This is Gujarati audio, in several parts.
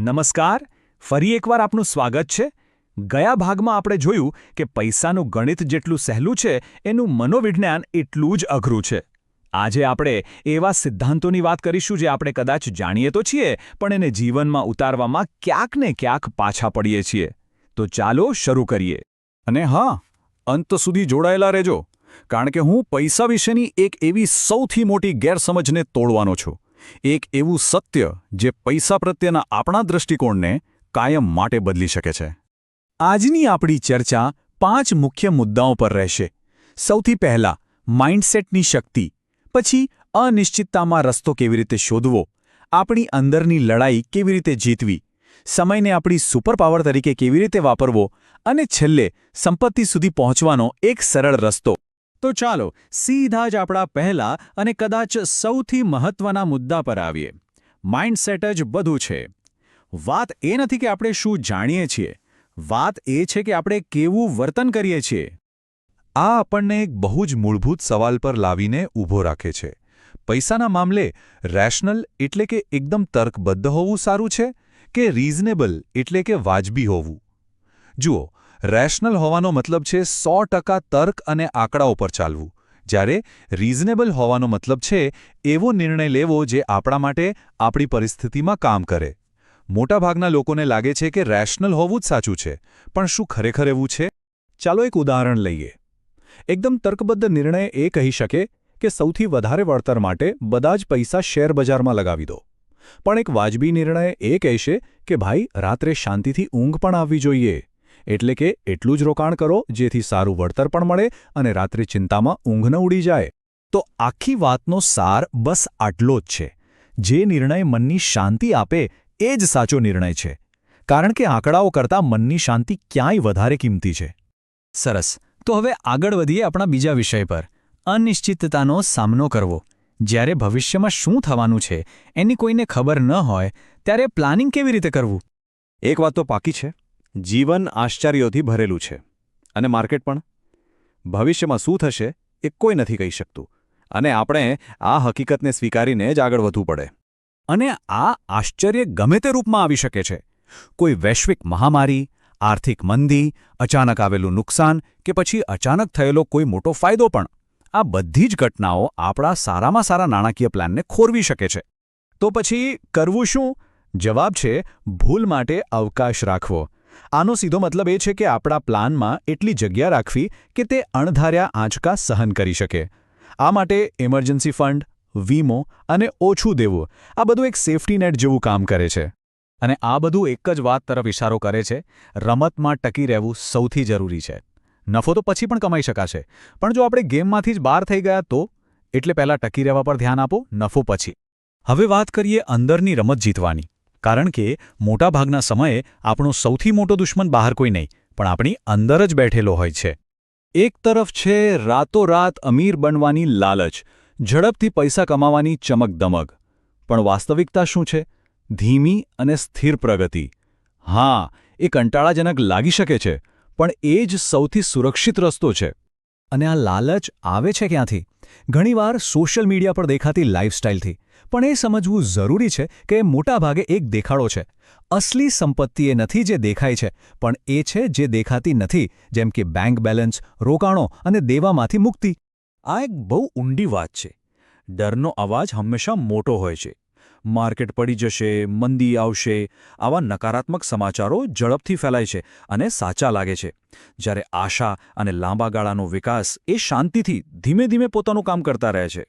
નમસ્કાર, ફરી એકવાર આપનું સ્વાગત છે. ગયા ભાગમાં આપણે જોયું કે પૈસાનું ગણિત જેટલું સહેલું છે, એનું મનોવિજ્ઞાન એટલું જ અઘરું છે. આજે આપણે એવા સિદ્ધાંતોની વાત કરીશું જે આપણે કદાચ જાણીએ તો છીએ, પણ એને જીવનમાં ઉતારવામાં ક્યાંક ને ક્યાંક પાછા પડીએ છીએ. તો ચાલો શરૂ કરીએ. અને હા, અંત સુધી જોડાયેલા રહેજો, કારણ કે હું પૈસા વિશેની એક એવી સૌથી મોટી ગેરસમજને તોડવાનો છું. એક એવું સત્ય જે પૈસા પ્રત્યેના આપણા દૃષ્ટિકોણને કાયમ માટે બદલી શકે છે. આજની આપણી ચર્ચા પાંચ મુખ્ય મુદ્દાઓ પર રહેશે. સૌથી પહેલા માઇન્ડસેટની શક્તિ. પછી, અનિશ્ચિતતામાં રસ્તો કેવી રીતે શોધવો? આપણી અંદરની લડાઈ કેવી રીતે જીતવી? સમયને આપણી સુપરપાવર તરીકે કેવી રીતે વાપરવો? અને છેલ્લે, સંપત્તિ સુધી પહોંચવાનો એક સરળ રસ્તો. તો ચાલો સીધા જ આપણા પહેલા અને કદાચ સૌથી મહત્વના મુદ્દા પર આવીએ. માઇન્ડસેટ જ બધું છે. વાત એ નથી કે આપણે શું જાણીએ છીએ. વાત એ છે કે આપણે કેવું વર્તન કરીએ છીએ. આ આપણને એક બહુ જ મૂળભૂત સવાલ પર લાવીને ઊભો રાખે છે. પૈસાના મામલે રેશનલ એટલે કે એકદમ તર્કબદ્ધ હોવું સારું છે કે રીઝનેબલ એટલે કે વાજબી હોવું? જુઓ રેશનલ હોવાનો મતલબ છે સો તર્ક અને આંકડાઓ પર ચાલવું. જ્યારે રીઝનેબલ હોવાનો મતલબ છે એવો નિર્ણય લેવો જે આપણા માટે આપણી પરિસ્થિતિમાં કામ કરે. મોટાભાગના લોકોને લાગે છે કે રેશનલ હોવું જ સાચું છે. પણ શું ખરેખર એવું છે? ચાલો એક ઉદાહરણ લઈએ. એકદમ તર્કબદ્ધ નિર્ણય એ કહી શકે કે સૌથી વધારે વળતર માટે બધા જ પૈસા શેર બજારમાં લગાવી દો. પણ એક વાજબી નિર્ણય એ કહેશે કે ભાઈ, રાત્રે શાંતિથી ઊંઘ પણ આવવી જોઈએ. એટલે કે એટલું જ રોકાણ કરો જેથી સારું વળતર પણ મળે અને રાત્રે ચિંતામાં ઊંઘ ન ઉડી જાય. તો આખી વાતનો સાર બસ આટલો જ છે. જે નિર્ણય મનની શાંતિ આપે, એ જ સાચો નિર્ણય છે. કારણ કે આંકડાઓ કરતાં મનની શાંતિ ક્યાંય વધારે કિંમતી છે. સરસ. તો હવે આગળ વધીએ આપણા બીજા વિષય પર. અનિશ્ચિતતાનો સામનો કરવો. જ્યારે ભવિષ્યમાં શું થવાનું છે, એની કોઈને ખબર ન હોય, ત્યારે પ્લાનિંગ કેવી રીતે કરવું? એક વાત તો પાકી છે. જીવન આશ્ચર્યોથી ભરેલું છે. અને માર્કેટ પણ? ભવિષ્યમાં શું થશે એ કોઈ નથી કહી શકતું. અને આપણે આ હકીકતને સ્વીકારીને જ આગળ વધવું પડે. અને આ આશ્ચર્ય ગમે તે રૂપમાં આવી શકે છે. કોઈ વૈશ્વિક મહામારી, આર્થિક મંદી, અચાનક આવેલું નુકસાન કે પછી અચાનક થયેલો કોઈ મોટો ફાયદો પણ, આ બધી જ ઘટનાઓ આપણા સારામાં સારા નાણાકીય પ્લાનને ખોરવી શકે છે. તો પછી કરવું શું? જવાબ છે, ભૂલ માટે અવકાશ રાખવો. આનો સીધો મતલબ એ છે કે આપણા પ્લાનમાં એટલી જગ્યા રાખવી કે તે અણધાર્યા આંચકા સહન કરી શકે. આ માટે ઇમરજન્સી ફંડ વીમો અને ઓછું દેવું, આ બધું એક સેફટી નેટ જેવું કામ કરે છે. અને આ બધું એક જ વાત તરફ ઇશારો કરે છે, રમતમાં ટકી રહેવું સૌથી જરૂરી છે. નફો તો પછી પણ કમાઈ શકાશે, પણ જો આપણે ગેમમાંથી જ બહાર થઈ ગયા તો? એટલે પહેલાં ટકી રહેવા પર ધ્યાન આપો, નફો પછી. હવે વાત કરીએ અંદરની રમત જીતવાની. કારણ કે મોટાભાગના સમયે આપણો સૌથી મોટો દુશ્મન બહાર કોઈ નહીં, પણ આપણી અંદર જ બેઠેલો હોય છે. એક તરફ છે રાતોરાત અમીર બનવાની લાલચ, ઝડપથી પૈસા કમાવાની ચમકદમક. પણ વાસ્તવિકતા શું છે? ધીમી અને સ્થિર પ્રગતિ. હા, એ કંટાળાજનક લાગી શકે છે, પણ એ જ સૌથી સુરક્ષિત રસ્તો છે. અને આ લાલચ આવે છે ક્યાંથી? ઘણીવાર સોશિયલ મીડિયા પર દેખાતી લાઇફસ્ટાઇલથી પણ એ સમજવું જરૂરી છે કે મોટાભાગે એક દેખાડો છે. અસલી સંપત્તિ એ નથી જે દેખાય છે, પણ એ છે જે દેખાતી નથી, જેમ કે બેંક બેલેન્સ રોકાણો અને દેવામાંથી મુક્તિ. આ એક બહુ ઊંડી વાત છે. ડરનો અવાજ હંમેશા મોટો હોય છે. માર્કેટ પડી જશે, મંદી આવશે. આવા નકારાત્મક સમાચારો ઝડપથી ફેલાય છે અને સાચા લાગે છે. જ્યારે આશા અને લાંબા ગાળાનો વિકાસ એ શાંતિથી ધીમે ધીમે પોતાનું કામ કરતા રહે છે.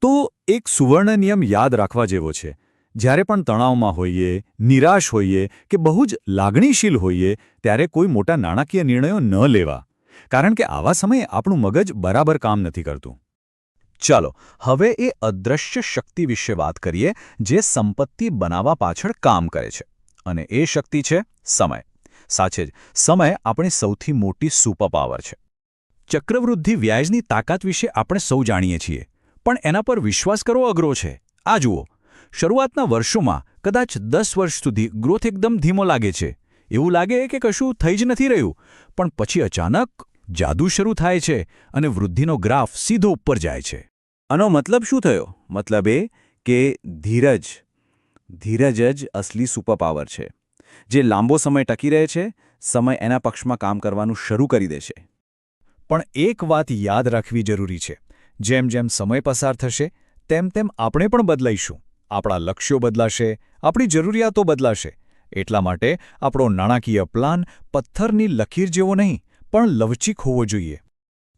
તો એક સુવર્ણ નિયમ યાદ રાખવા જેવો છે. જ્યારે પણ તણાવમાં હોઈએ, નિરાશ હોઈએ કે બહુ જ લાગણીશીલ હોઈએ, ત્યારે કોઈ મોટા નાણાકીય નિર્ણયો ન લેવા. કારણ કે આવા સમયે આપણું મગજ બરાબર કામ નથી કરતું. ચાલો, હવે એ અદૃશ્ય શક્તિ વિશે વાત કરીએ, જે સંપત્તિ બનાવવા પાછળ કામ કરે છે. અને એ શક્તિ છે સમય. સાચે જ, સમય આપણી સૌથી મોટી સુપરપાવર છે. ચક્રવૃદ્ધિ વ્યાજની તાકાત વિશે આપણે સૌ જાણીએ છીએ, પણ એના પર વિશ્વાસ કરવો અઘરો છે. આ જુઓ, શરૂઆતના વર્ષોમાં કદાચ દસ વર્ષ સુધી ગ્રોથ એકદમ ધીમો લાગે છે. એવું લાગે કે કશું થઈ જ નથી રહ્યું, પણ પછી અચાનક જાદુ શરૂ થાય છે અને વૃદ્ધિનો ગ્રાફ સીધો ઉપર જાય છે. આનો મતલબ શું થયો? મતલબ એ કે ધીરજ ધીરજ જ અસલી સુપરપાવર છે, જે લાંબો સમય ટકી રહે છે, સમય એના પક્ષમાં કામ કરવાનું શરૂ કરી દેશે પણ એક વાત યાદ રાખવી જરૂરી છે, જેમ જેમ સમય પસાર થશે, તેમ તેમ આપણે પણ બદલાઈશું. આપણા લક્ષ્યો બદલાશે, આપણી જરૂરિયાતો બદલાશે. એટલા માટે આપણો નાણાકીય પ્લાન પથ્થરની લકીર જેવો નહીં, પણ લવચીક હોવો જોઈએ.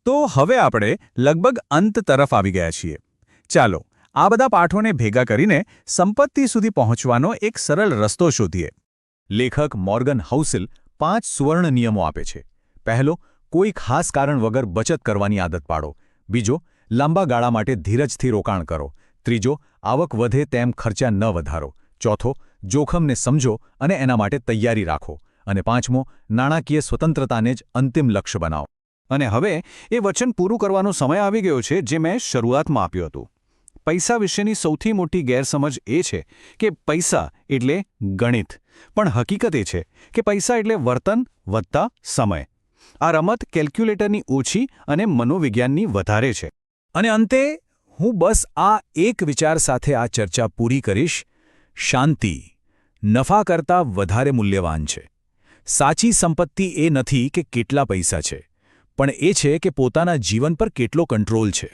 તો હવે આપણે લગભગ અંત તરફ આવી ગયા છીએ. ચાલો, આ બધા પાઠોને ભેગા કરીને સંપત્તિ સુધી પહોંચવાનો એક સરળ રસ્તો શોધીએ. લેખક મોર્ગન હાઉસિલ પાંચ સુવર્ણ નિયમો આપે છે. પહેલો, કોઈ ખાસ કારણ વગર બચત કરવાની આદત પાડો. બીજો, લાંબા ગાળા માટે ધીરજથી રોકાણ કરો. ત્રીજો, આવક વધે તેમ ખર્ચા ન વધારો. ચોથો, જોખમને સમજો અને એના માટે તૈયારી રાખો. અને પાંચમો, નાણાકીય સ્વતંત્રતાને જ અંતિમ લક્ષ્ય બનાવો. અને હવે એ વચન પૂરું કરવાનો સમય આવી ગયો છે જે મેં શરૂઆતમાં આપ્યું હતું. પૈસા વિશેની સૌથી મોટી ગેરસમજ એ છે કે પૈસા એટલે ગણિત. પણ હકીકત એ છે કે પૈસા એટલે વર્તન વધતા સમય. આ રમત કેલ્ક્યુલેટરની ઓછી અને મનોવિજ્ઞાનની વધારે છે. અને અંતે, હું બસ આ એક વિચાર સાથે આ ચર્ચા પૂરી કરીશ. શાંતિ નફા કરતાં વધારે મૂલ્યવાન છે. સાચી સંપત્તિ એ નથી કે કેટલા પૈસા છે. પણ એ છે કે પોતાના જીવન પર કેટલો કંટ્રોલ છે.